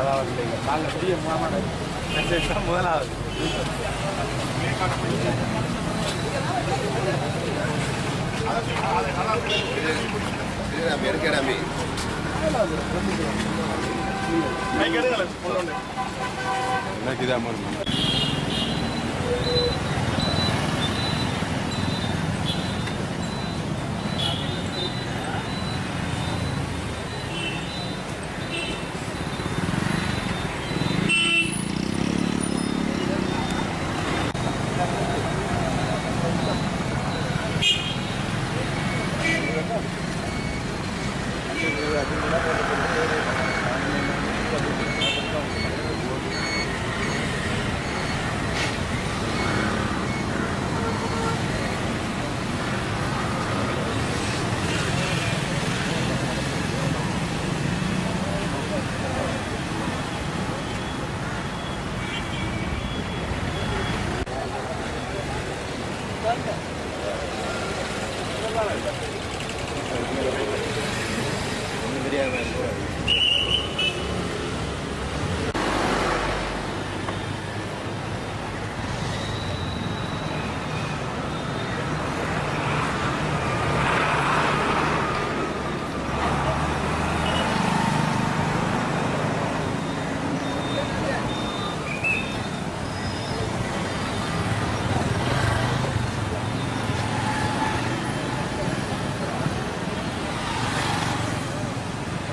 அதாவது காலைல முடிய முதலாவது நம்பி இருக்க எனக்கு இதாக மாதிரி. தெரியாம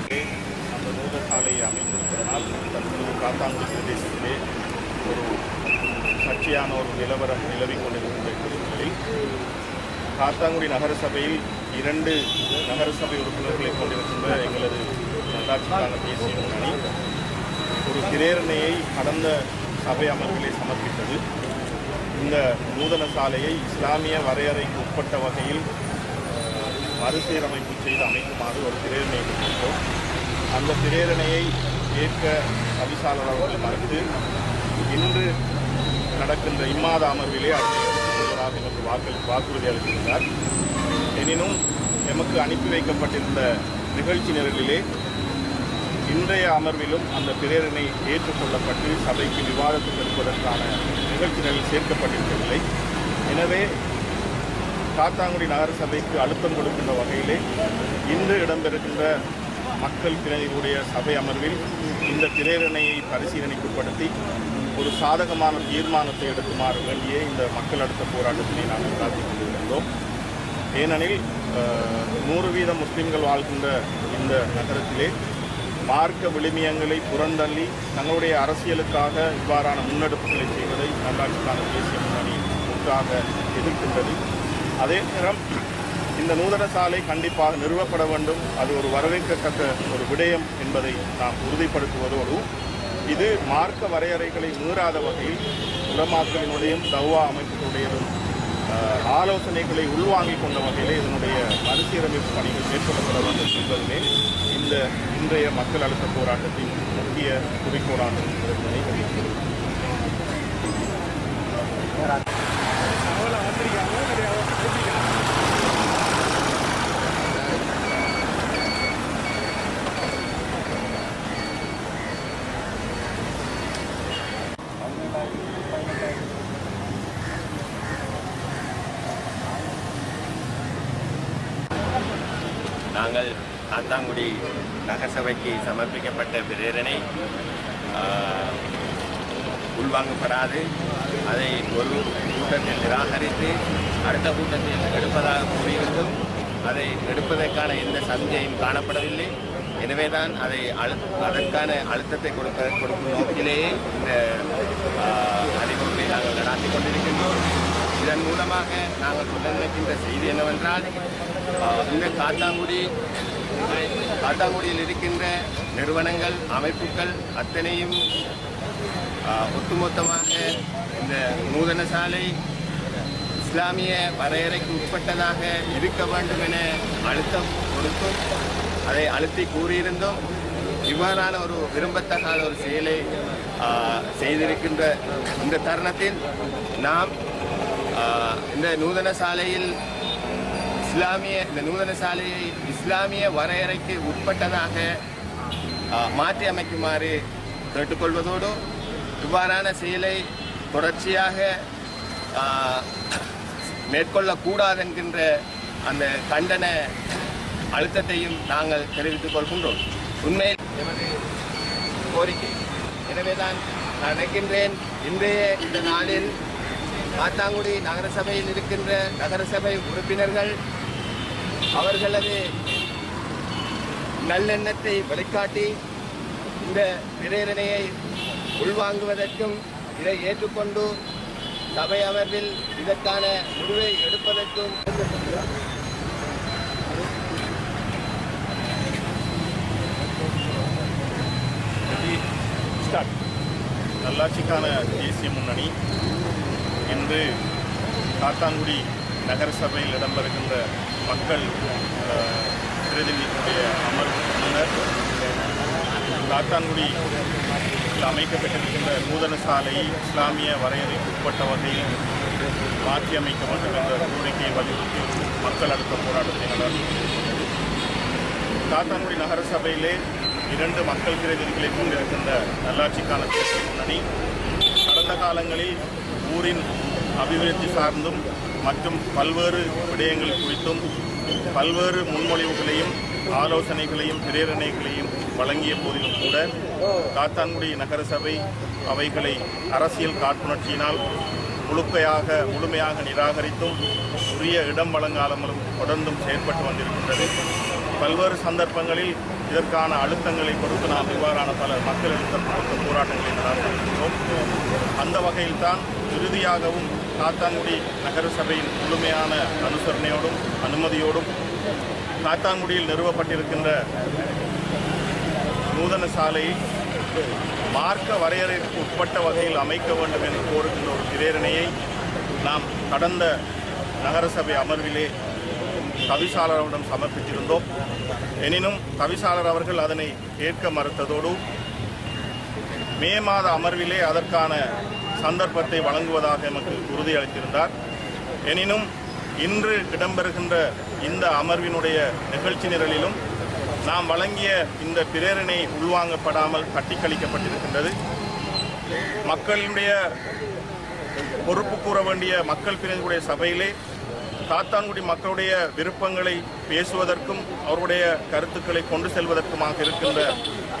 அந்த நூதன சாலையை அமைந்திருப்பதனால் தற்போது காத்தாங்குடி பிரதேசத்திலே ஒரு சர்ச்சையான ஒரு நிலவரம் நிலவிக் கொண்டிருக்கின்ற சூழ்நிலையில் காத்தாங்குடி நகரசபையில் இரண்டு நகரசபை உறுப்பினர்களை கொண்டிருக்கின்ற எங்களது நல்லாட்சிக்கான தேசிய முன்னணி ஒரு பிரேரணையை கடந்த சபை அமர்வுகளை சமர்ப்பித்தது. இந்த நூதன சாலையை இஸ்லாமிய வரையறைக்கு உட்பட்ட வகையில் மறுசீரமைப்பு செய்து அமைக்குமாறு ஒரு பிரேரணையை கொடுத்தோம் அந்த பிரேரணையை ஏற்க தவிசாளர் அவர்கள் மறுத்து இன்று நடக்கின்ற இம்மாத அமர்விலே அதனை என்று எமக்கு வாக்கு வாக்குறுதி அளித்திருந்தார். எனினும் எமக்கு அனுப்பி வைக்கப்பட்டிருந்த நிகழ்ச்சி நிரலிலே இன்றைய அமர்விலும் அந்த பிரேரணை ஏற்றுக்கொள்ளப்பட்டு சபைக்கு விவாதத்துக்கு எடுப்பதற்கான நிகழ்ச்சி சேர்க்கப்பட்டிருக்கவில்லை. எனவே காத்தாங்குடி நகர சபைக்கு அழுத்தம் கொடுக்கின்ற வகையிலே இன்று இடம்பெறுகின்ற மக்கள் பிரதிகளுடைய சபை அமர்வில் இந்த பிரேரணையை பரிசீலனைக்குட்படுத்தி ஒரு சாதகமான தீர்மானத்தை எடுக்குமாறு வேண்டிய இந்த மக்கள் அடுத்த போராட்டத்தினை நாங்கள் நடத்தி கொண்டிருக்கின்றோம். ஏனெனில் நூறு வீத முஸ்லீம்கள் வாழ்கின்ற இந்த நகரத்திலே மார்க்க விழுமியங்களை புறந்தள்ளி தங்களுடைய அரசியலுக்காக இவ்வாறான முன்னெடுப்புகளை செய்வதை நல்லாட்சிக்கான தேசிய முன்னணி முற்றாக எதிர்க்கின்றது. அதே நேரம் இந்த நூதன சாலை கண்டிப்பாக நிறுவப்பட வேண்டும். அது ஒரு வரவேற்கத்தக்க ஒரு விடயம் என்பதை நாம் உறுதிப்படுத்துவதோடு இது மார்க்க வரையறைகளை மீறாத வகையில் உலமாக்களினுடையும் தவ்வா அமைப்புகளுடையதும் ஆலோசனைகளை உள்வாங்கிக் கொண்ட வகையிலே இதனுடைய மறுசீரமைப்பு பணிகள் மேற்கொள்ளப்பட வேண்டும் என்பதுமே இந்த இன்றைய மக்கள் அழுத்த போராட்டத்தின் முக்கிய குறிக்கோளாக இருக்கிறது என்பதை தெரிவிக்கிறேன் நாங்கள் ஆத்தாங்குடி நகரசபைக்கு சமர்ப்பிக்கப்பட்ட பிரேரணை உள்வாங்கப்படாது. அதை ஒரு கூட்டத்தில் நிராகரித்து அடுத்த கூட்டத்தில் எடுப்பதாக கூறியிருந்தும் அதை எடுப்பதற்கான எந்த சந்தையும் காணப்படவில்லை. எனவேதான் அதை அழு அதற்கான அழுத்தத்தை கொடுக்க கொடுக்கும் நோக்கிலேயே இந்த ஆஹ், நாங்கள் நடாத்தி கொண்டிருக்கின்றோம். இதன் மூலமாக நாங்கள் சொல்ல நினைக்கின்ற செய்தி என்னவென்றால் இந்த காத்தாங்குடி காத்தாங்குடியில் இருக்கின்ற நிறுவனங்கள் அமைப்புகள் அத்தனையும் ஒட்டுமொத்தமாக இந்த நூதன சாலை இஸ்லாமிய வரையறைக்கு உட்பட்டதாக இருக்க வேண்டும் என அழுத்தம் கொடுத்தும் அதை அழுத்தி கூறியிருந்தோம். இவ்வாறான ஒரு விரும்பத்தகாத ஒரு செயலை செய்திருக்கின்ற இந்த தருணத்தில் நாம் இந்த நூதன சாலையில் இஸ்லாமிய இந்த நூதன சாலையை இஸ்லாமிய வரையறைக்கு உட்பட்டதாக மாற்றி அமைக்குமாறு கேட்டுக்கொள்வதோடு இவ்வாறான செயலை தொடர்ச்சியாக மேற்கொள்ளக்கூடாது என்கின்ற அந்த கண்டன அழுத்தத்தையும் நாங்கள் தெரிவித்துக் கொள்கின்றோம் உண்மையில் எமது கோரிக்கை எனவேதான் நான் நினைக்கின்றேன் இன்றைய இந்த நாளில் காத்தாங்குடி நகரசபையில் இருக்கின்ற நகரசபை உறுப்பினர்கள் அவர்களது நல்லெண்ணத்தை வெளிக்காட்டி இந்த பிரேரணையை உள்வாங்குவதற்கும் இதை ஏற்றுக்கொண்டு சபை அமர்வில் இதற்கான முடிவை எடுப்பதற்கும் நல்லாட்சிக்கான தேசிய முன்னணி. இன்று காத்தாங்குடி நகரசபையில் இடம்பெறுகின்ற மக்கள் அஹ், பிரதிநிதிகளுடைய அமர்வு முன்னர் காத்தான்குடியில் அமைக்கப்பட்டிருக்கின்ற நூதன சாலை இஸ்லாமிய வரையறைக்கு உட்பட்ட வகையில் மாற்றி அமைக்க வேண்டும் என்ற கோரிக்கையை வலியுறுத்தி மக்கள் அடுத்த போராட்டத்தை நடத்தியிருக்கிறது காத்தான்குடி நகர சபையிலே இரண்டு மக்கள் பிரதிநிதிகளை கொண்டிருக்கின்ற நல்லாட்சிக்கான தேசிய முன்னணி கடந்த காலங்களில் ஊரின் அபிவிருத்தி சார்ந்தும் மற்றும் பல்வேறு விடயங்கள் குறித்தும் பல்வேறு முன்மொழிவுகளையும் ஆலோசனைகளையும் பிரேரணைகளையும் வழங்கிய போதிலும் கூட காத்தான்குடி நகரசபை அவைகளை அரசியல் காழ்ப்புணர்ச்சியினால் முழுக்கையாக முழுமையாக நிராகரித்தும் உரிய இடம் வழங்காமலும் தொடர்ந்தும் செயற்பட்டு வந்திருக்கின்றது. பல்வேறு சந்தர்ப்பங்களில் இதற்கான அழுத்தங்களை கொடுத்து நாம் இவ்வாறான பல மக்கள் அழுத்தம் கொடுத்த போராட்டங்களை நடத்தியிருக்கிறோம் அந்த வகையில்தான் இறுதியாகவும் காத்தாங்குடி நகர சபையின் முழுமையான அனுசரணையோடும் அனுமதியோடும் காத்தாங்குடியில் நிறுவப்பட்டிருக்கின்ற நூதன சாலையை மார்க்க வரையறைக்கு உட்பட்ட வகையில் அமைக்க வேண்டும் என்று கோருகின்ற ஒரு பிரேரணையை நாம் கடந்த நகரசபை அமர்விலே தவிசாளரிடம் சமர்ப்பித்திருந்தோம். எனினும் தவிசாளர் அவர்கள் அதனை ஏற்க மறுத்ததோடு மே மாத அமர்விலே அதற்கான சந்தர்ப்பத்தை வழங்குவதாக எமக்கு உறுதியளித்திருந்தார். எனினும் இன்று இடம்பெறுகின்ற இந்த அமர்வினுடைய நிகழ்ச்சி நிரலிலும் நாம் வழங்கிய இந்த பிரேரணை உள்வாங்கப்படாமல் தட்டிக்கழிக்கப்பட்டிருக்கின்றது மக்களுடைய பொறுப்பு கூற வேண்டிய மக்கள் பிரதிநிதிகளுடைய சபையிலே காத்தான்குடி மக்களுடைய விருப்பங்களை பேசுவதற்கும் அவருடைய கருத்துக்களை கொண்டு செல்வதற்குமாக இருக்கின்ற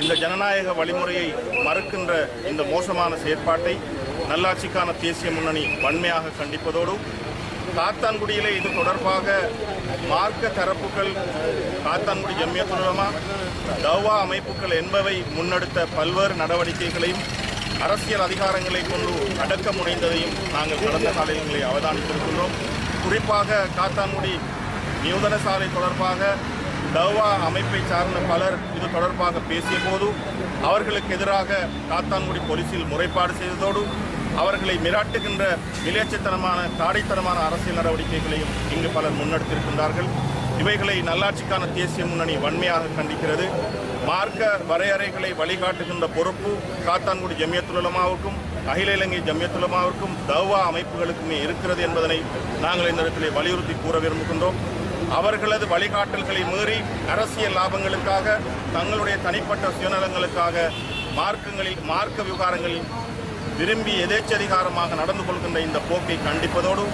இந்த ஜனநாயக வழிமுறையை மறுக்கின்ற இந்த மோசமான செயற்பாட்டை நல்லாட்சிக்கான தேசிய முன்னணி வன்மையாக கண்டிப்பதோடு காத்தான்குடியிலே இது தொடர்பாக மார்க்க தரப்புகள் காத்தான்குடி ஜம்மியத்துலமா தௌவா அமைப்புகள் என்பவை முன்னெடுத்த பல்வேறு நடவடிக்கைகளையும் அரசியல் அதிகாரங்களை கொண்டு அடக்க முனைந்ததையும் நாங்கள் கடந்த காலங்களை அவதானித்திருக்கின்றோம். குறிப்பாக காத்தான்குடி நியூதன சாலை தொடர்பாக டவா அமைப்பை சார்ந்த பலர் இது தொடர்பாக பேசிய போது அவர்களுக்கு எதிராக காத்தான்குடி போலீசில் முறைப்பாடு செய்ததோடு அவர்களை மிராட்டுகின்ற விளையாட்டுத்தனமான தாடைத்தனமான அரசியல் நடவடிக்கைகளையும் இங்கு பலர் முன்னெடுத்திருக்கின்றார்கள். இவைகளை நல்லாட்சிக்கான தேசிய முன்னணி வன்மையாக கண்டிக்கிறது. மார்க்க வரையறைகளை வழிகாட்டுகின்ற பொறுப்பு காத்தான்குடி ஜமியத்துலமாவுக்கும் அகில இலங்கை ஜமியத்துலமாவிற்கும் தவ்வா அமைப்புகளுக்குமே இருக்கிறது என்பதனை நாங்கள் இந்த இடத்திலே வலியுறுத்தி கூற விரும்புகின்றோம். அவர்களது வழிகாட்டல்களை மீறி அரசியல் லாபங்களுக்காக தங்களுடைய தனிப்பட்ட சுயநலங்களுக்காக மார்க்கங்களில் மார்க்க விவகாரங்களில் விரும்பி எதேச்சதிகாரமாக நடந்து கொள்கின்ற இந்த போக்கை கண்டிப்பதோடு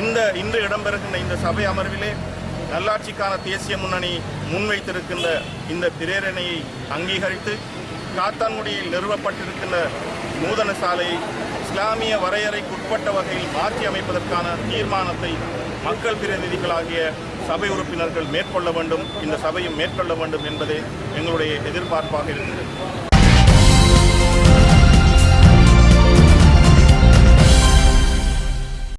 இந்த இன்று இடம்பெறுகின்ற இந்த சபை அமர்விலே நல்லாட்சிக்கான தேசிய முன்னணி முன்வைத்திருக்கின்ற இந்த பிரேரணையை அங்கீகரித்து காத்தான்குடியில் நிறுவப்பட்டிருக்கின்ற நூதன சாலையை இஸ்லாமிய வரையறைக்கு உட்பட்ட வகையில் மாற்றி அமைப்பதற்கான தீர்மானத்தை மக்கள் பிரதிநிதிகளாகிய சபை உறுப்பினர்கள் மேற்கொள்ள வேண்டும். இந்த சபையும் மேற்கொள்ள வேண்டும் என்பதே எங்களுடைய எதிர்பார்ப்பாக இருக்கிறது